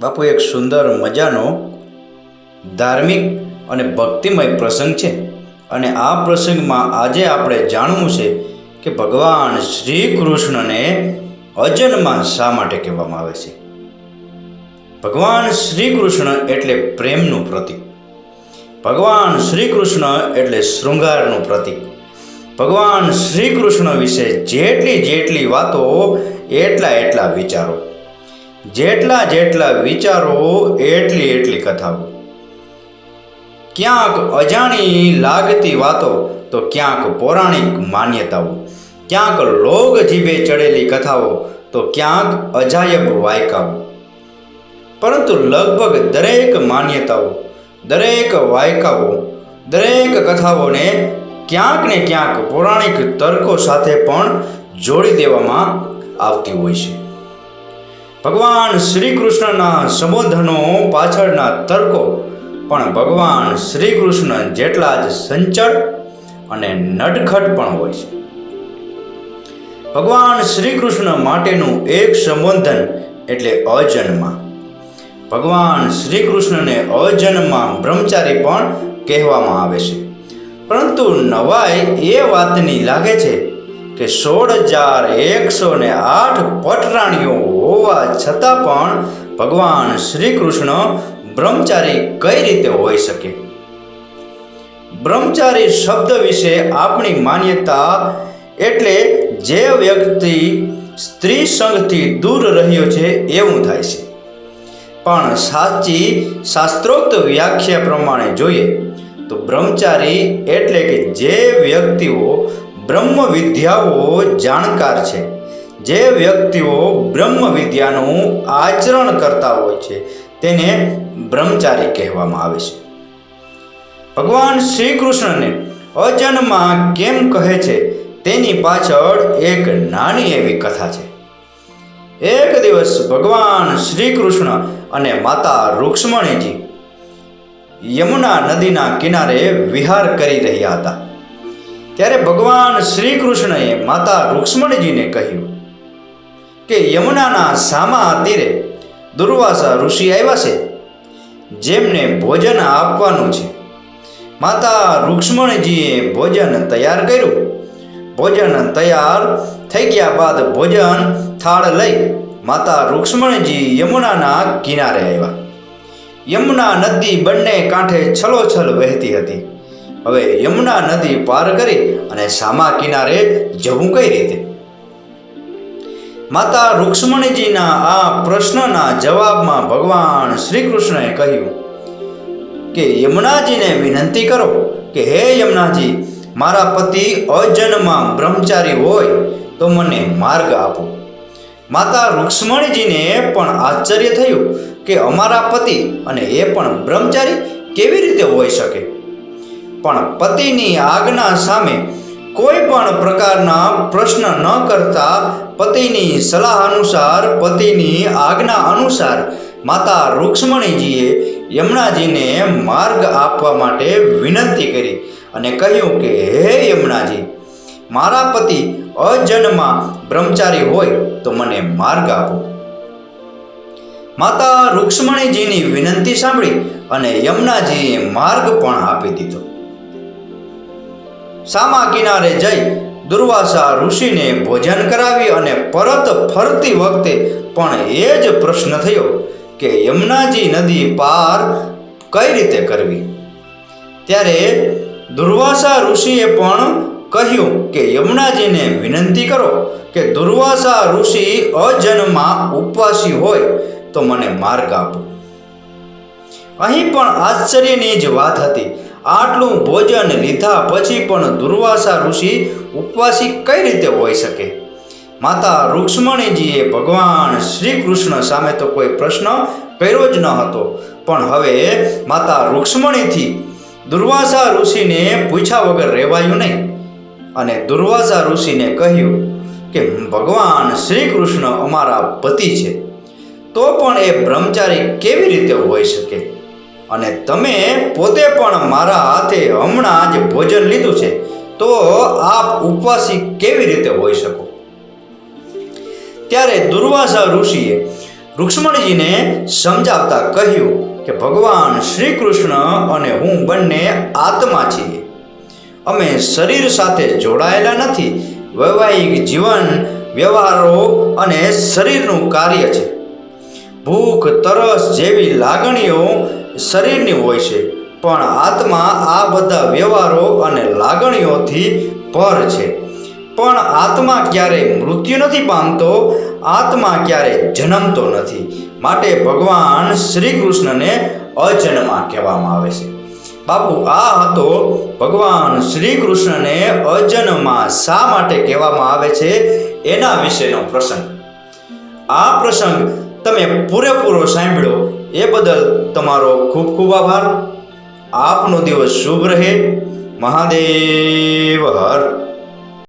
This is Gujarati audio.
બાપુ, એક સુંદર મજાનો, ધાર્મિક અને ભક્તિમય પ્રસંગ છે. અને આ પ્રસંગમાં આજે આપણે જાણવું છે કે ભગવાન શ્રી કૃષ્ણને અજન્મા શા માટે કહેવામાં આવે છે? ભગવાન શ્રી કૃષ્ણ એટલે પ્રેમનું પ્રતીક. ભગવાન શ્રી કૃષ્ણ એટલે શૃંગારનું પ્રતીક. ભગવાન શ્રી કૃષ્ણ વિશે જેટલી જેટલી વાતો, એટલા એટલા વિચારો. જેટલા જેટલા વિચારો, એટલી એટલી કથાઓ. ક્યાંક અજાણી લાગતી વાતો, તો ક્યાંક પૌરાણિક માન્યતાઓ. ક્યાંક લોક જીભે ચડેલી કથાઓ, તો ક્યાંક અજાયબ વાયકાઓ. પરંતુ લગભગ દરેક માન્યતાઓ, દરેક વાયકાઓ, દરેક કથાઓને ક્યાંક ને ક્યાંક પૌરાણિક તર્કો સાથે પણ જોડી દેવામાં આવતી હોય છે. ભગવાન શ્રી કૃષ્ણના સંબોધનો પાછળના તર્કો, પણ ભગવાન શ્રી કૃષ્ણ જેટલા જ સંચળ અને નટખટ પણ હોય છે. ભગવાન શ્રી કૃષ્ણ માટેનું એક સંબોધન એટલે અજન્મા. ભગવાન શ્રી કૃષ્ણને અજન્મા બ્રહ્મચારી પણ કહેવામાં આવે છે. પરંતુ નવાઈ એ વાતની લાગે છે કે સોળ હજાર એકસો ને આઠ પટરાણીઓ હોવા છતાં પણ ભગવાન શ્રી કૃષ્ણ બ્રહ્મચારી કઈ રીતે હોઈ શકે? બ્રહ્મચારી શબ્દ વિશે આપણી માન્યતા એટલે જે વ્યક્તિ સ્ત્રી સંઘથી દૂર રહ્યો છે એવું થાય છે. પણ સાચી શાસ્ત્રોક્ત વ્યાખ્યા પ્રમાણે જોઈએ તો બ્રહ્મચારી એટલે કે જે વ્યક્તિઓ બ્રહ્મ વિદ્યાઓ જાણકાર છે. જે વ્યક્તિઓ બ્રહ્મ વિદ્યાનું આચરણ કરતા હોય છે, તેને બ્રહ્મચારી કહેવામાં આવે છે. ભગવાન શ્રી કૃષ્ણને અજન્મા કેમ કહે છે? તેની પાછળ એક નાની એવી કથા છે. એક દિવસ ભગવાન શ્રી કૃષ્ણ અને માતા રૂક્ષ્મણીજી યમુના નદીના કિનારે વિહાર કરી રહ્યા હતા. ત્યારે ભગવાન શ્રી કૃષ્ણએ માતા રૂક્ષ્મણીજીને કહ્યું કે, યમુનાના સામા તીરે દુર્વાસા ઋષિ આવ્યા છે, જેમને ભોજન આપવાનું છે. માતા રૂક્ષ્મણીજીએ ભોજન તૈયાર કર્યું. ભોજન તૈયાર થઈ ગયા બાદ ભોજન થાળ લઈ માતા રૂક્ષ્મણીજી યમુનાના કિનારે આવ્યા. યમુના નદી બંને કાંઠે છલોછલ વહેતી હતી. હવે યમુના નદી પાર કરી અને સામા કિનારે જવું કઈ રીતે? માતા રૂક્ષ્મણીજીના આ પ્રશ્નના જવાબમાં ભગવાન શ્રી કૃષ્ણએ કહ્યું કે, યમુનાજીને વિનંતી કરો કે, હે યમુનાજી, મારા પતિ અજન્મા બ્રહ્મચારી હોય તો મને માર્ગ આપો. માતા રૂક્ષ્મણીજીને પણ આશ્ચર્ય થયું કે, અમારા પતિ અને એ પણ બ્રહ્મચારી કેવી રીતે હોઈ શકે? પણ પતિની આજ્ઞા સામે કોઈ પણ પ્રકારના પ્રશ્ન ન કરતા પતિની સલાહ અનુસાર, પતિની આજ્ઞા અનુસાર માતા રૂક્ષ્મણીજીએ યમુનાજીને માર્ગ આપવા માટે વિનંતી કરી અને કહ્યું કે, હે યમુનાજી, મારા પતિ અજન્મા બ્રહ્મચારી હોય તો મને માર્ગ આપો. માતા રૂક્ષ્મણીજીની વિનંતી સાંભળી અને યમુનાજીએ માર્ગ પણ આપી દીધો. સામા કિનારે જઈ દુર્વાસા ઋષિને ભોજન કરાવી અને પરત ફરતી વખતે પણ એ જ પ્રશ્ન થયો કે યમુનાજી નદી પાર કઈ રીતે કરવી? ત્યારે દુર્વાસા ઋષિએ પણ કહ્યું કે યમુનાજીને વિનંતી કરો કે દુર્વાસા ઋષિ અજન્મા ઉપવાસી હોય તો મને માર્ગ આપો. અહીં પણ આશ્ચર્યની જ વાત હતી આટલું ભોજન લીધા પછી પણ દુર્વાસા ઋષિ ઉપવાસી કઈ રીતે હોઈ શકે? માતા રૂક્ષ્મણીજીએ ભગવાન શ્રી કૃષ્ણ સામે તો કોઈ પ્રશ્ન કર્યો જ ન હતો. પણ હવે માતા રૂક્ષ્મણીથી દુર્વાસા ઋષિને પૂછ્યા વગર રહેવાયું નહીં. અને દુર્વાસા ઋષિને કહ્યું કે, ભગવાન શ્રી કૃષ્ણ અમારા પતિ છે. તો પણ એ બ્રહ્મચારી કેવી રીતે હોઈ શકે? અને તમે પોતે પણ મારા હાથે હમણાં જ ભોજન લીધું છે, તો આપ ઉપવાસી કેવી રીતે હોઈ શકો? ત્યારે દુર્વાસા ઋષિએ રુક્ષ્મણજીને સમજાવતા કહ્યું કે, ભગવાન શ્રી કૃષ્ણ અને હું બંને આત્મા છીએ. અમે શરીર સાથે જોડાયેલા નથી. વૈવાહિક જીવન, વ્યવહારો અને શરીરનું કાર્ય છે. ભૂખ, તરસ જેવી લાગણીઓ શરીરની હોય છે. પણ આત્મા આ બધા વ્યવહારો અને લાગણીઓથી પર છે. પણ આત્મા ક્યારેય મૃત્યુ નથી પામતો, આત્મા ક્યારેય જન્મતો નથી. માટે ભગવાન શ્રી કૃષ્ણને અજન્મા કહેવામાં આવે છે. બાપુ, આ હતો ભગવાન શ્રી કૃષ્ણને અજન્મા શા માટે કહેવામાં આવે છે? એના વિશેનો પ્રસંગ. આ પ્રસંગ તમે પૂરેપૂરો સાંભળ્યો. એ બદલ તમારો ખૂબ ખૂબ આભાર. આપનો દિવસ શુભ રહે. મહાદેવ હર.